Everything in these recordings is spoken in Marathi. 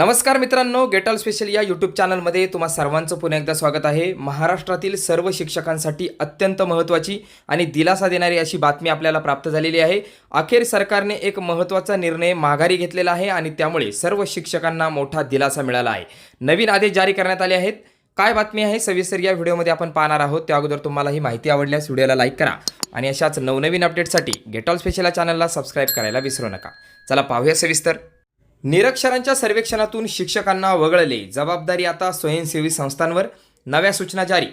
नमस्कार मित्रांनो गेटॉल स्पेशल या यूट्यूब चॅनलमध्ये तुम्हा सर्वांचं पुन्हा एकदा स्वागत आहे. महाराष्ट्रातील सर्व शिक्षकांसाठी अत्यंत महत्त्वाची आणि दिलासा देणारी अशी बातमी आपल्याला प्राप्त झालेली आहे. अखेर सरकारने एक महत्त्वाचा निर्णय माघारी घेतलेला आहे आणि त्यामुळे सर्व शिक्षकांना मोठा दिलासा मिळाला आहे. नवीन आदेश जारी करण्यात आले आहेत. काय बातमी आहे? सविस्तर या व्हिडिओमध्ये आपण पाहणार आहोत. त्या अगोदर तुम्हाला ही माहिती आवडल्यास व्हिडिओला लाईक करा आणि अशाच नवनवीन अपडेटसाठी गेटॉल स्पेशल या चॅनलला सबस्क्राईब करायला विसरू नका. चला पाहूया सविस्तर. निरक्षरांच्या सर्वेक्षणातून शिक्षकांना वगळले. जबाबदारी आता स्वयंसेवी संस्थांवर. नव्या सूचना जारी.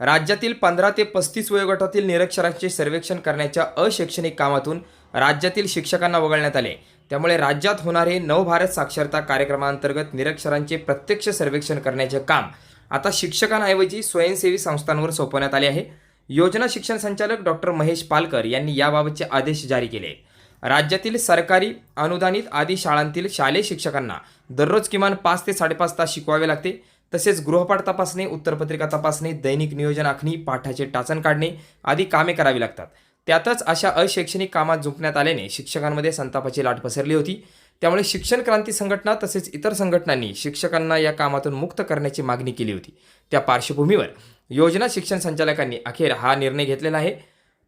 राज्यातील पंधरा ते पस्तीस वयोगटातील निरक्षरांचे सर्वेक्षण करण्याच्या अशैक्षणिक कामातून राज्यातील शिक्षकांना वगळण्यात आले. त्यामुळे राज्यात होणारे नवभारत साक्षरता कार्यक्रमांतर्गत निरक्षरांचे प्रत्यक्ष सर्वेक्षण करण्याचे काम आता शिक्षकांऐवजी स्वयंसेवी संस्थांवर सोपवण्यात आले आहे. योजना शिक्षण संचालक डॉक्टर महेश पालकर यांनी याबाबतचे आदेश जारी केले. राज्यातील सरकारी अनुदानित आदी शाळांतील शालेय शिक्षकांना दररोज किमान पाच ते साडेपाच तास शिकवावे लागते. तसेच गृहपाठ तपासणी उत्तरपत्रिका तपासणी दैनिक नियोजन आखणी पाठाचे टाचण काढणे आदी कामे करावी लागतात. त्यातच अशा अशैक्षणिक कामात झुकण्यात आल्याने शिक्षकांमध्ये संतापाची लाट पसरली होती. त्यामुळे शिक्षण क्रांती संघटना तसेच इतर संघटनांनी शिक्षकांना या कामातून मुक्त करण्याची मागणी केली होती. त्या पार्श्वभूमीवर योजना शिक्षण संचालकांनी अखेर हा निर्णय घेतलेला आहे.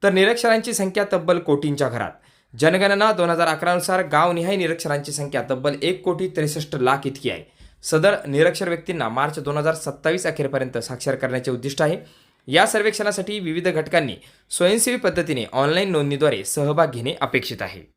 तर निरक्षरांची संख्या तब्बल कोटींच्या घरात. जनगणना दोन हजार अकरानुसार गावनिहाय निरक्षरांची संख्या तब्बल एक कोटी त्रेसष्ट लाख इतकी आहे. सदर निरक्षर व्यक्तींना मार्च दोन हजार सत्तावीस अखेरपर्यंत साक्षर करण्याचे उद्दिष्ट आहे. या सर्वेक्षणासाठी विविध घटकांनी स्वयंसेवी पद्धतीने ऑनलाईन नोंदणीद्वारे सहभाग घेणे अपेक्षित आहे.